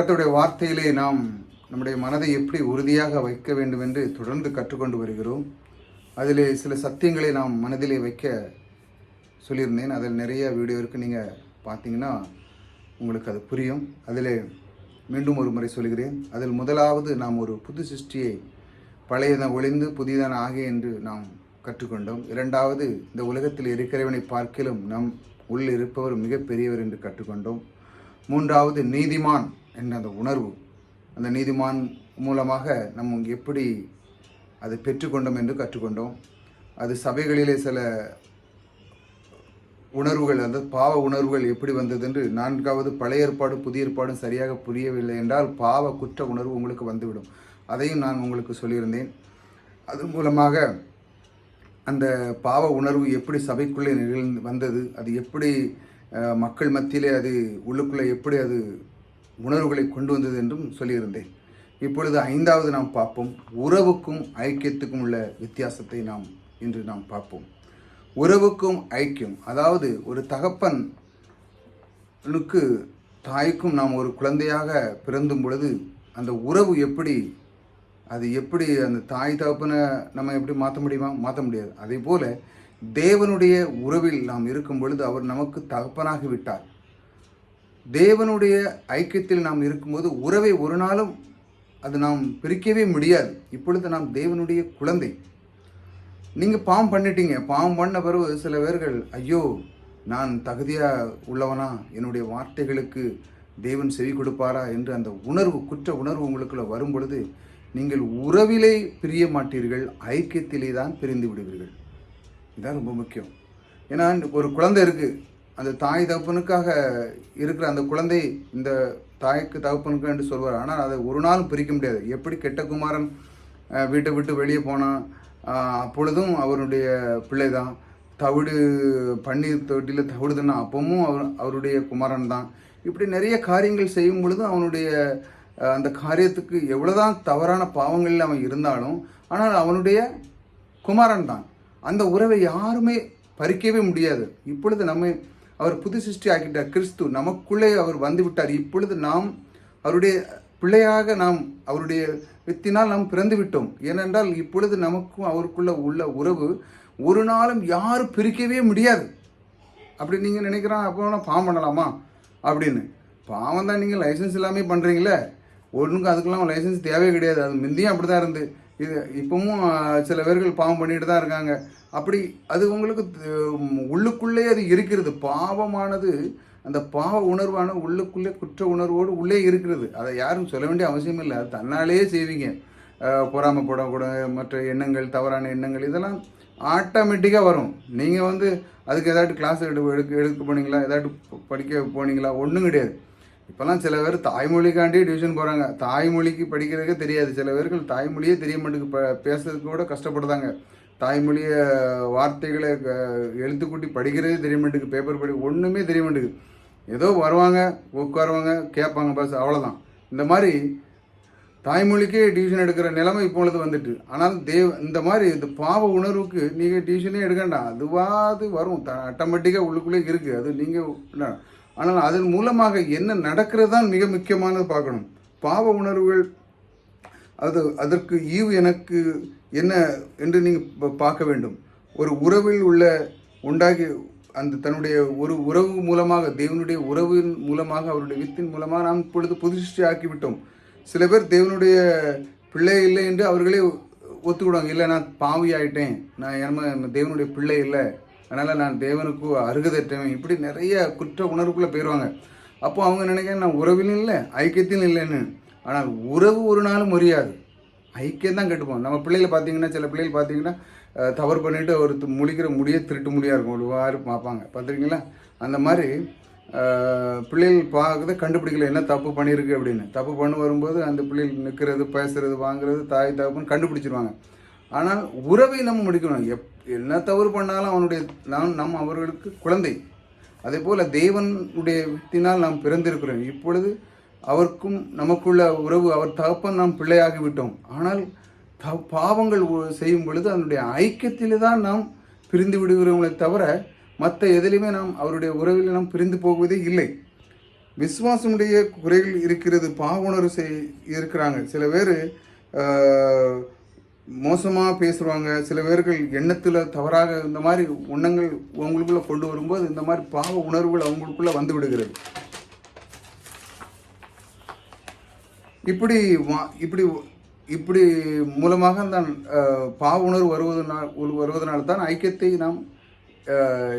கர்த்தருடைய வார்த்தையிலே நாம் நம்முடைய மனதை எப்படி உறுதியாக வைக்க வேண்டும் என்று தொடர்ந்து கற்றுக்கொண்டு வருகிறோம். அதிலே சில சத்தியங்களை நாம் மனதிலே வைக்க சொல்லியிருந்தேன். அதில் நிறைய வீடியோ இருக்குது நீங்கள் பார்த்தீங்கன்னா உங்களுக்கு அது புரியும். அதில் மீண்டும் ஒரு முறை சொல்கிறேன். அதில் முதலாவது நாம் ஒரு புது சிருஷ்டியை பழையதன் ஒளிந்து புதியதான ஆகிய என்று நாம் கற்றுக்கொண்டோம். இரண்டாவது இந்த உலகத்தில் இருக்கிறவனை பார்க்கிலும் நம் உள் இருப்பவர் மிகப்பெரியவர் என்று கற்றுக்கொண்டோம். மூன்றாவது நீதிமான் என்ற அந்த உணர்வு அந்த நீதிமான் மூலமாக நம்ம எப்படி அதை பெற்றுக்கொண்டோம் என்று கற்றுக்கொண்டோம். அது சபைகளிலே சில உணர்வுகள் அந்த பாவ உணர்வுகள் எப்படி வந்தது என்று நான்காவது பழைய ஏற்பாடு புதிய ஏற்பாடும் சரியாக புரியவில்லை என்றால் பாவ குற்ற உணர்வு உங்களுக்கு வந்துவிடும். அதையும் நான் உங்களுக்கு சொல்லியிருந்தேன். அது மூலமாக அந்த பாவ உணர்வு எப்படி சபைக்குள்ளே நிகழ்ந்து வந்தது அது எப்படி மக்கள் மத்தியிலே அது உள்ளுக்குள்ளே எப்படி அது உணர்வுகளை கொண்டு வந்தது என்றும் சொல்லியிருந்தேன். இப்பொழுது ஐந்தாவது நாம் பார்ப்போம். உறவுக்கும் ஐக்கியத்துக்கும் உள்ள வித்தியாசத்தை நாம் இன்று நாம் பார்ப்போம். உறவுக்கும் ஐக்கியம் அதாவது ஒரு தகப்பனுக்கு தாய்க்கும் நாம் ஒரு குழந்தையாக பிறந்தும் பொழுது அந்த உறவு எப்படி அது எப்படி அந்த தாய் தகப்பனை நம்ம எப்படி மாற்ற முடியுமா? மாற்ற முடியாது. அதே போல் தேவனுடைய உறவில் நாம் இருக்கும் பொழுது அவர் நமக்கு தகப்பனாகி விட்டார் தேவனுடைய ஐக்கியத்தில் நாம் இருக்கும்போது உறவை ஒரு நாளும் அது நாம் பிரிக்கவே முடியாது. இப்பொழுது நாம் தேவனுடைய குழந்தை. நீங்கள் பாவம் பண்ணிட்டீங்க. பாவம் பண்ண பிறகு சில பேர்கள் ஐயோ நான் தகுதியாக உள்ளவனா? என்னுடைய வார்த்தைகளுக்கு தேவன் செவி கொடுப்பாரா? என்று அந்த உணர்வு குற்ற உணர்வு உங்களுக்குள்ள வரும் பொழுது நீங்கள் உறவிலே பிரிய மாட்டீர்கள். ஐக்கியத்திலே தான் பிரிந்து விடுவீர்கள். இதுதான் ரொம்ப முக்கியம். ஏன்னா ஒரு குழந்தை இருக்குது அந்த தாய் தகப்பனுக்காக இருக்கிற அந்த குழந்தை இந்த தாய்க்கு தகப்பனுக்கு என்று சொல்வார். ஆனால் அதை ஒரு நாளும் பிரிக்க முடியாது. எப்படி கெட்ட குமாரன் வீட்டை விட்டு வெளியே போனான் அப்பொழுதும் அவருடைய பிள்ளை தான் தவிடு பன்னீர் தொட்டியில் தவிடுதுன்னா அப்பவும் அவர் அவருடைய குமாரன் தான். இப்படி நிறைய காரியங்கள் செய்யும் பொழுது அவனுடைய அந்த காரியத்துக்கு எவ்வளோதான் தவறான பாவங்களில் அவன் இருந்தாலும் ஆனால் அவனுடைய குமாரன் தான். அந்த உறவை யாருமே பறிக்கவே முடியாது. இப்பொழுது நம்ம அவர் புது சிருஷ்டி ஆக்கிட்டார் கிறிஸ்து நமக்குள்ளே அவர் வந்துவிட்டார் இப்பொழுது நாம் அவருடைய பிள்ளையாக நாம் அவருடைய வித்தினால் நாம் பிறந்து விட்டோம். ஏனென்றால் இப்பொழுது நமக்கும் அவருக்குள்ள உள்ள உறவு ஒரு நாளும் யாரும் பிரிக்கவே முடியாது. அப்படி நீங்கள் நினைக்கிறான் அப்போ பாவம் பண்ணலாமா? அப்படின்னு. பாவம் தான் நீங்கள் லைசன்ஸ் எல்லாமே பண்ணுறீங்களே ஒன்றுக்கு அதுக்கெல்லாம் லைசன்ஸ் தேவையே கிடையாது. அது முந்தியும் அப்படி தான் இருந்து இது இப்பவும் சில பேர்கள் பாவம் பண்ணிட்டு தான் இருக்காங்க. அப்படி அது உங்களுக்கு உள்ளுக்குள்ளே அது இருக்கிறது. பாவமானது அந்த பாவ உணர்வான உள்ளுக்குள்ளே குற்ற உணர்வோடு உள்ளே இருக்கிறது. அதை யாரும் சொல்ல வேண்டிய அவசியம் இல்லை. அது தன்னாலேயே செய்வீங்க. பொறாமப்படக்கூட மற்ற எண்ணங்கள் தவறான எண்ணங்கள் இதெல்லாம் ஆட்டோமேட்டிக்காக வரும். நீங்கள் வந்து அதுக்கு ஏதாட்டு கிளாஸ் எடு எடுக்க எடுக்க போனீங்களா? ஏதாட்டு படிக்க போனீங்களா? ஒன்றும் கிடையாது. இப்போல்லாம் சில பேர் தாய்மொழிக்காண்டி டியூஷன் போகிறாங்க தாய்மொழிக்கு படிக்கிறதுக்கே தெரியாது. சில பேர்கள் தாய்மொழியே தெரிய மாட்டேங்குது ப பேசுறதுக்கு கூட கஷ்டப்படுதாங்க தாய்மொழியை வார்த்தைகளை க- எழுத்துக்கூட்டி படிக்கிறதே தெரிய மாட்டேங்குது பேப்பர் படி ஒன்றுமே தெரிய மாட்டேங்குது ஏதோ வருவாங்க உட்காருவாங்க கேட்பாங்க பஸ் அவ்வளோதான் இந்த மாதிரி தாய்மொழிக்கே டியூஷன் எடுக்கிற நிலைமை இப்பொழுது வந்துட்டு. ஆனால் தேவ இந்த மாதிரி இந்த பாவ உணர்வுக்கு நீங்கள் டியூஷனே எடுக்கண்டாம். அதுவாது வரும். த ஆட்டோமேட்டிக்காக உள்ளுக்குள்ளே இருக்குது அது நீங்கள் ஆனால் அதன் மூலமாக என்ன நடக்கிறது தான் மிக முக்கியமானது பார்க்கணும். பாவ உணர்வுகள் அது அதற்கு ஈவு எனக்கு என்ன என்று நீங்கள் பார்க்க வேண்டும். ஒரு உறவில் உள்ள உண்டாகி அந்த தன்னுடைய ஒரு உறவு மூலமாக தேவனுடைய உறவின் மூலமாக அவருடைய வித்தின் மூலமாக நாம் இப்பொழுது புதுசிஷ்டி ஆக்கிவிட்டோம். சில பேர் தேவனுடைய பிள்ளை இல்லை என்று அவர்களே ஒத்துக்கிடுவாங்க. இல்லை நான் பாவி ஆயிட்டேன் நான் என்ன தேவனுடைய பிள்ளை இல்லை. அதனால் நான் தேவனுக்கு அருகதற்றவன் இப்படி நிறைய குற்ற உணர்வுக்குள்ளே போயிடுவாங்க அப்போ அவங்க நினைக்கிறேன் நான் உறவிலும் இல்லை ஐக்கியத்திலும் இல்லைன்னு. ஆனால் உறவு ஒரு நாளும் முறியாது. ஐக்கியம் தான் கெட்டுப்போம் நம்ம பிள்ளைகளை பார்த்தீங்கன்னா சில பிள்ளைகள் பார்த்தீங்கன்னா தவறு பண்ணிட்டு ஒரு முழிக்கிற முடியே திருட்டு முடியாக இருக்கும். ஒரு வாரு பார்ப்பாங்க. பார்த்துருக்கீங்களா? அந்த மாதிரி பிள்ளைகள் பார்க்கறத கண்டுபிடிக்கல. என்ன தப்பு பண்ணியிருக்கு அப்படின்னு. தப்பு பண்ண வரும்போது அந்த பிள்ளைகள் நிற்கிறது பேசுறது வாங்குறது தாய் தகப்புன்னு கண்டுபிடிச்சிருவாங்க. ஆனால் உறவை நம்ம முடிக்கணும். எப் என்ன தவறு பண்ணாலும் அவனுடைய நாம் நம் அவர்களுக்கு குழந்தை. அதே போல் தேவனுடைய வித்தினால் நாம் பிறந்திருக்கிறோம். இப்பொழுது அவருக்கும் நமக்குள்ள உறவு அவர் தகப்பன் நாம் பிள்ளையாகி விட்டோம். ஆனால் த பாவங்கள் ஒ- செய்யும் பொழுது அதனுடைய ஐக்கியத்திலே தான் நாம் பிரிந்து விடுகிறவங்களை தவிர மற்ற எதிலையுமே நாம் அவருடைய உறவில் நாம் பிரிந்து போவதே இல்லை. விசுவாசமுடைய குறைகள் இருக்கிறது பாவுணர்வு செய் இருக்கிறாங்க. சில பேர் மோசமாக பேசுவாங்க. சில பேர்கள் எண்ணத்தில் தவறாக இந்த மாதிரி எண்ணங்கள் உங்களுக்குள்ளே கொண்டு வரும்போது இந்த மாதிரி பாவ உணர்வுகள் அவங்களுக்குள்ளே வந்து விடுகிறது. இப்படி வா- இப்படி இப்படி மூலமாக தான் பாவ உணர்வு வருவதனால் வருவதனால தான் ஐக்கியத்தை நாம்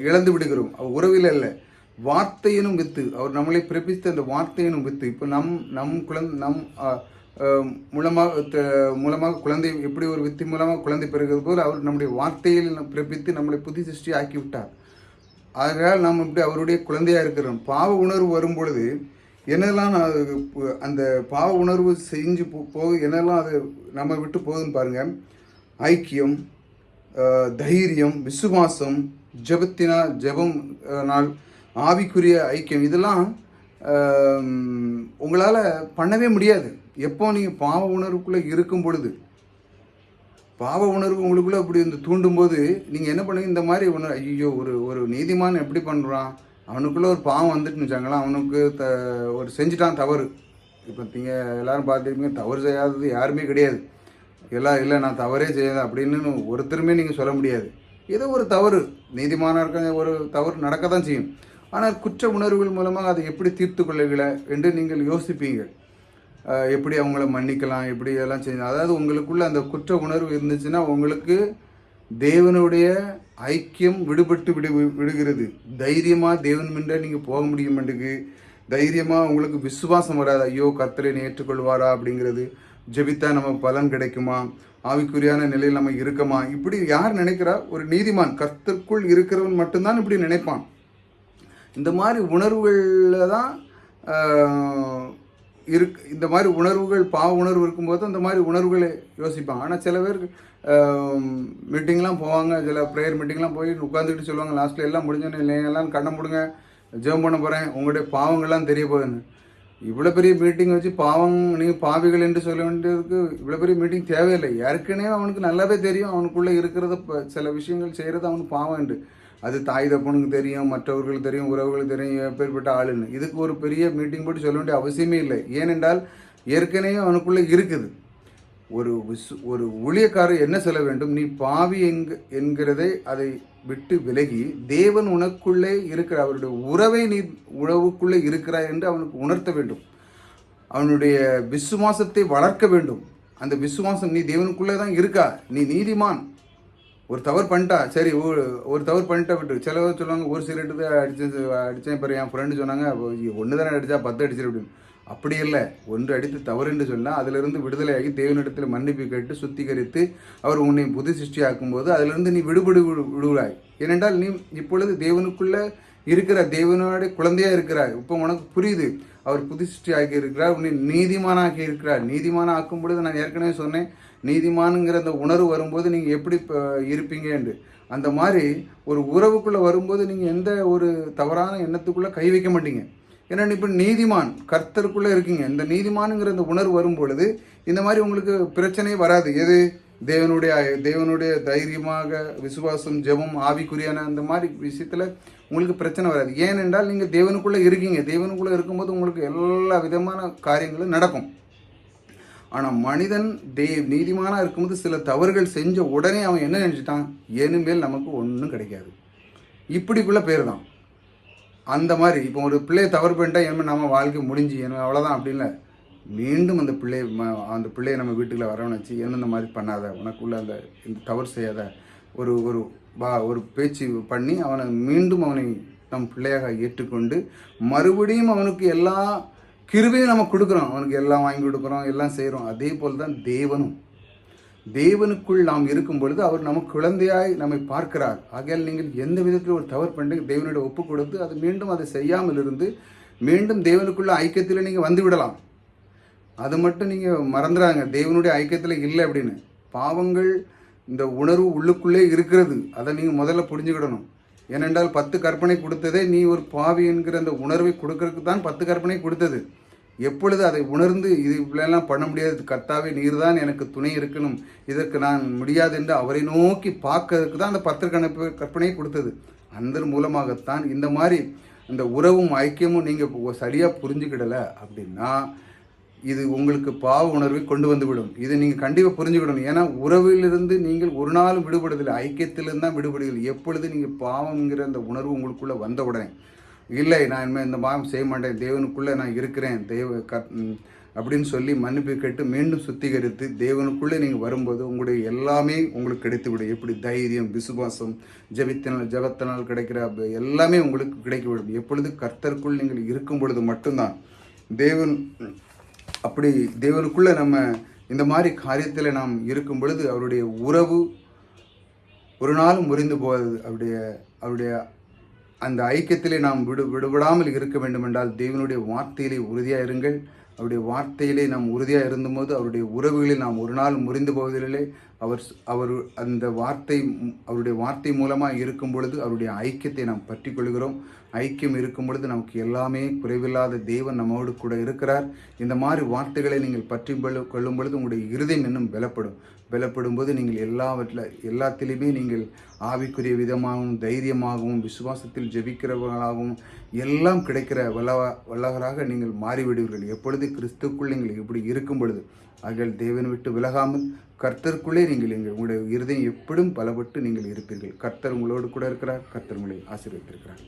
இழந்து விடுகிறோம். உறவில் அல்ல. வார்த்தையினும் வித்து. அவர் நம்மளை பிறப்பித்த அந்த வார்த்தையினும் வித்து. இப்போ நம் நம் குழந்தை நம் அஹ், மூலமாக த- மூலமாக குழந்தை எப்படி ஒரு வித்தி மூலமாக குழந்தை பெறுகிறது போல் அவர் நம்முடைய வார்த்தையில் பிறப்பித்து நம்மளை புதி சிருஷ்டி ஆக்கி விட்டார் ஆகையால் நாம் இப்படி அவருடைய குழந்தையாக இருக்கிறோம். பாவ உணர்வு வரும் பொழுது என்னெல்லாம் நான் அந்த பாவ உணர்வு செஞ்சு போ என்னெல்லாம் அது நம்ம விட்டு போகுதுன்னு பாருங்கள் ஐக்கியம் தைரியம் விசுவாசம் ஜெபத்தினா ஜெபம் நாள் ஆவிக்குரிய ஐக்கியம் இதெல்லாம் உங்களால் பண்ணவே முடியாது. எப்போ நீங்கள் பாவ உணர்வுக்குள்ளே இருக்கும் பொழுது பாவ உணர்வு உங்களுக்குள்ளே அப்படி வந்து தூண்டும்போது நீங்கள் என்ன பண்ணுவீங்க? இந்த மாதிரி உணர் ஐயோ ஒரு ஒரு நீதிமான் எப்படி பண்ணுறான் அவனுக்குள்ளே ஒரு பாவம் வந்துட்டுன்னு வச்சாங்களா? அவனுக்கு த ஒரு செஞ்சிட்டான் தவறு. இப்போ நீங்கள் எல்லாரும் பார்த்துருப்பீங்க தவறு செய்யாதது யாருமே கிடையாது. எல்லாம் இல்லை நான் தவறே செய்யாத அப்படின்னு ஒருத்தருமே நீங்கள் சொல்ல முடியாது. ஏதோ ஒரு தவறு. நீதிமானாக இருக்க ஒரு தவறு நடக்க தான் செய்யும். ஆனால் குற்ற உணர்வுகள் மூலமாக அதை எப்படி தீர்த்து கொள்ளுகளை என்று நீங்கள் யோசிப்பீங்க எப்படி அவங்கள மன்னிக்கலாம் எப்படி எல்லாம் செய்யணும். அதாவது உங்களுக்குள்ள அந்த குற்ற உணர்வு இருந்துச்சுன்னா உங்களுக்கு தேவனுடைய ஐக்கியம் விடுபட்டு விடு விடுகிறது. தைரியமாக தேவன் மின்ற நீங்கள் போக முடியும் என்றுக்கு தைரியமாக உங்களுக்கு விசுவாசம் வராது. ஐயோ கர்த்தரை ஏற்றுக்கொள்வாரா அப்படிங்கிறது. ஜெபித்தா நம்ம பலன் கிடைக்குமா? ஆவிக்குரியான நிலையில் நம்ம இருக்கமா? இப்படி யார் நினைக்கிறா? ஒரு நீதிமான். கர்த்தருக்குள் இருக்கிறவன் மட்டும்தான் இப்படி நினைப்பான். இந்த மாதிரி உணர்வுகளில் தான் இருக் இந்த மாதிரி உணர்வுகள் பாவ உணர்வு இருக்கும்போது அந்த மாதிரி உணர்வுகளை யோசிப்பாங்க. ஆனால் சில பேர் மீட்டிங்லாம் போவாங்க சில ப்ரேயர் மீட்டிங்லாம் போய் உட்காந்துக்கிட்டு சொல்லுவாங்க லாஸ்ட்டில் எல்லாம் முடிஞ்சோன்னு இல்லை எல்லாம் கண்ணை முடுங்க ஜெபம் பண்ண போகிறேன் உங்களுடைய பாவங்கள்லாம் தெரிய போகுதுன்னு. இவ்வளோ பெரிய மீட்டிங் வச்சு பாவம் நீங்கள் பாவிகள் என்று சொல்ல வேண்டியதுக்கு இவ்வளோ பெரிய மீட்டிங் தேவையில்லை. ஏற்கனவே அவனுக்கு நல்லாவே தெரியும் அவனுக்குள்ளே இருக்கிறத சில விஷயங்கள் செய்கிறது அவனுக்கு பாவம் என்று. அது தாய் தப்பனுக்கு தெரியும் மற்றவர்களுக்கு தெரியும் உறவுகளுக்கு தெரியும் எப்பேற்பட்ட ஆளுன்னு. இதுக்கு ஒரு பெரிய மீட்டிங் போட்டு சொல்ல வேண்டிய அவசியமே இல்லை. ஏனென்றால் ஏற்கனவே அவனுக்குள்ளே இருக்குது. ஒரு விசு ஒரு ஊழியக்காரர் என்ன சொல்ல வேண்டும்? நீ பாவி எங்க என்கிறதை அதை விட்டு விலகி தேவன் உனக்குள்ளே இருக்கிற அவருடைய உறவை நீ உறவுக்குள்ளே இருக்கிறாய் என்று அவனுக்கு உணர்த்த வேண்டும். அவனுடைய விசுவாசத்தை வளர்க்க வேண்டும். அந்த விசுவாசம் நீ தேவனுக்குள்ளே தான் இருக்கா? நீ நீதிமான். ஒரு தவறு பண்ணிட்டா சரி ஒரு ஒரு தவறு பண்ணிட்டா விட்டு சில சொல்லுவாங்க ஒரு சிகரெட்டு தான் அடிச்சு அடித்தேன் இப்போ என் ஃப்ரெண்டு சொன்னாங்க ஒன்று தானே அடித்தா பத்து அடிச்சிரு அப்படின்னு. அப்படி இல்லை. ஒன்று அடித்து தவறு என்று சொன்னால் அதிலிருந்து விடுதலையாகி தேவனிடத்தில் மன்னிப்பு கேட்டு சுத்திகரித்து அவர் உன்னை புது சிருஷ்டியாக்கும் போது அதிலிருந்து நீ விடுபடு விடு- விடுவாய். ஏனென்றால் நீ இப்பொழுது தேவனுக்குள்ளே இருக்கிற தேவனோட குழந்தையாக இருக்கிறாய். இப்போ உனக்கு புரியுது. அவர் புது சிருஷ்டி ஆக்கி இருக்கிறார் உன்னை நீதிமானாக்கி இருக்கிறார். நீதிமான ஆக்கும் பொழுது நான் ஏற்கனவே சொன்னேன் நீதிமானுங்கிற அந்த உணர்வு வரும்போது நீங்கள் எப்படி இப்போ இருப்பீங்க என்று. அந்த மாதிரி ஒரு உறவுக்குள்ளே வரும்போது நீங்கள் எந்த ஒரு தவறான எண்ணத்துக்குள்ளே கை வைக்க மாட்டீங்க. ஏன்னா இப்போ நீதிமான் கர்த்தருக்குள்ளே இருக்கீங்க. இந்த நீதிமானுங்கிற அந்த உணர்வு வரும் பொழுது இந்த மாதிரி உங்களுக்கு பிரச்சனையே வராது. எது? தேவனுடைய தேவனுடைய தைரியமாக விசுவாசம் ஜெபம் ஆவிக்குரியான அந்த மாதிரி விஷயத்தில் உங்களுக்கு பிரச்சனை வராது. ஏனென்றால் நீங்கள் தேவனுக்குள்ளே இருக்கீங்க. தேவனுக்குள்ளே இருக்கும்போது உங்களுக்கு எல்லா விதமான காரியங்களும் நடக்கும். ஆனால் மனிதன் தே நீதிமானாக இருக்கும்போது சில தவறுகள் செஞ்ச உடனே அவன் என்ன நினச்சிட்டான்? இனிமேல் நமக்கு ஒன்றும் கிடைக்காது. இப்படிக்குள்ள பேர் தான் அந்த மாதிரி இப்போ ஒரு பிள்ளையை தவறு பண்ணிட்டா இனிமேல் நம்ம வாழ்க்கை முடிஞ்சு என்ன அவ்வளோதான் அப்படி இல்லை. மீண்டும் அந்த பிள்ளை ம- அந்த பிள்ளையை நம்ம வீட்டுக்குள்ள வரவணைச்சு என்னென்ன மாதிரி பண்ணாத? உனக்குள்ள அந்த இந்த தவறு செய்யாத. ஒரு ஒரு வா ஒரு பேச்சு பண்ணி அவனை மீண்டும் அவனை நம் பிள்ளையாக ஏற்றுக்கொண்டு மறுபடியும் அவனுக்கு எல்லா கிருபையும் நம்ம கொடுக்குறோம். அவனுக்கு எல்லாம் வாங்கி கொடுக்குறோம் எல்லாம் செய்கிறோம் அதே போல் தான் தேவனும். தேவனுக்குள் நாம் இருக்கும் பொழுது அவர் நமக்கு குழந்தையாய் நம்மை பார்க்கிறார். ஆகையால் நீங்கள் எந்த விதத்தில் ஒரு தவறு பண்ணி தேவனோட ஒப்பு கொடுத்து அது மீண்டும் அதை செய்யாமல் இருந்து மீண்டும் தேவனுக்குள்ள ஐக்கியத்தில் நீங்கள் வந்து விடலாம். அது மட்டும் நீங்கள் மறந்துடாங்க தேவனுடைய ஐக்கியத்தில் இல்லை அப்படின்னு. பாவங்கள் இந்த உணர்வு உள்ளுக்குள்ளே இருக்கிறது. அதை நீங்கள் முதல்ல புரிஞ்சுக்கிடணும். ஏனென்றால் பத்து கற்பனை கொடுத்ததே நீ ஒரு பாவி என்கிற அந்த உணர்வை கொடுக்கறதுக்கு தான் பத்து கற்பனை கொடுத்தது. எப்பொழுது அதை உணர்ந்து இது இப்படிலாம் பண்ண முடியாது கர்த்தாவே நீர் தான் எனக்கு துணை இருக்கணும் இதற்கு நான் முடியாது என்று அவரை நோக்கி பார்க்கறதுக்கு தான் அந்த பத்திர கணப்பு கற்பனையை கொடுத்தது. அந்த மூலமாகத்தான் இந்த மாதிரி இந்த உறவும் ஐக்கியமும் நீங்கள் சரியாக புரிஞ்சுக்கிடலை அப்படின்னா இது உங்களுக்கு பாவ உணர்வை கொண்டு வந்துவிடும். இதை நீங்கள் கண்டிப்பாக புரிஞ்சுக்கிடணும். ஏன்னா உறவிலிருந்து நீங்கள் ஒரு நாளும் விடுபடுதில்லை ஐக்கியத்திலிருந்து தான் விடுபடுவீர்கள். எப்பொழுது நீங்கள் பாவம்ங்கிற அந்த உணர்வு உங்களுக்குள்ளே வந்த உடனே இல்லை நான் இனிமேல் இந்த பாவம் செய்ய மாட்டேன் தேவனுக்குள்ளே நான் இருக்கிறேன் தெய்வ க அப்படின்னு சொல்லி மன்னிப்பு கேட்டு மீண்டும் சுத்திகரித்து தேவனுக்குள்ளே நீங்கள் வரும்போது உங்களுடைய எல்லாமே உங்களுக்கு கிடைத்துவிடும். எப்படி தைரியம் விசுவாசம் ஜெபித்தனால் ஜபத்தினால் கிடைக்கிற எல்லாமே உங்களுக்கு கிடைக்கிவிடும். எப்பொழுது கர்த்தருக்குள் நீங்கள் இருக்கும் பொழுது மட்டும்தான் தேவன் அப்படி தேவனுக்குள்ளே நம்ம இந்த மாதிரி காரியத்தில் நாம் இருக்கும் பொழுது அவருடைய உறவு ஒரு நாள் முறிந்து போகாது. அவருடைய அவருடைய அந்த ஐக்கியத்திலே நாம் விடு விடுபடாமல் இருக்க வேண்டுமென்றால் தேவனுடைய வார்த்தையிலே உறுதியாக இருங்கள். அவருடைய வார்த்தையிலே நாம் உறுதியாக இருந்தபோது அவருடைய உறவுகளில் நாம் ஒரு நாள் முறிந்து போவதில்லை. அவர் அவர் அந்த வார்த்தை அவருடைய வார்த்தை மூலமாக இருக்கும் பொழுது அவருடைய ஐக்கியத்தை நாம் பற்றி கொள்கிறோம். ஐக்கியம் இருக்கும் பொழுது நமக்கு எல்லாமே குறைவில்லாத தேவன் நம்மோடு கூட இருக்கிறார். இந்த மாதிரி வார்த்தைகளை நீங்கள் பற்றி கொள்ளும் பொழுது உங்களுடைய இருதயம் இன்னும் பலப்படும். பலப்படும் போது நீங்கள் எல்லாவற்றில் எல்லாத்திலையுமே நீங்கள் ஆவிக்குரிய விதமாகவும் தைரியமாகவும் விசுவாசத்தில் ஜெபிக்கிறவர்களாகவும் எல்லாம் கிடைக்கிற வல்லவ வல்லவராக நீங்கள் மாறிவிடுவீர்கள். எப்பொழுது கிறிஸ்துக்குள் நீங்கள் இப்படி இருக்கும் பொழுது ஆகியால் தேவனை விட்டு விலகாமல் கர்த்தருக்குள்ளே நீங்கள் எங்கள் உங்களுடைய இருதயம் எப்படும் பலப்பட்டு நீங்கள் இருப்பீர்கள். கர்த்தர் உங்களோடு கூட இருக்கிறார். கர்த்தர் உங்களை ஆசீர்வதித்திருக்கிறார்.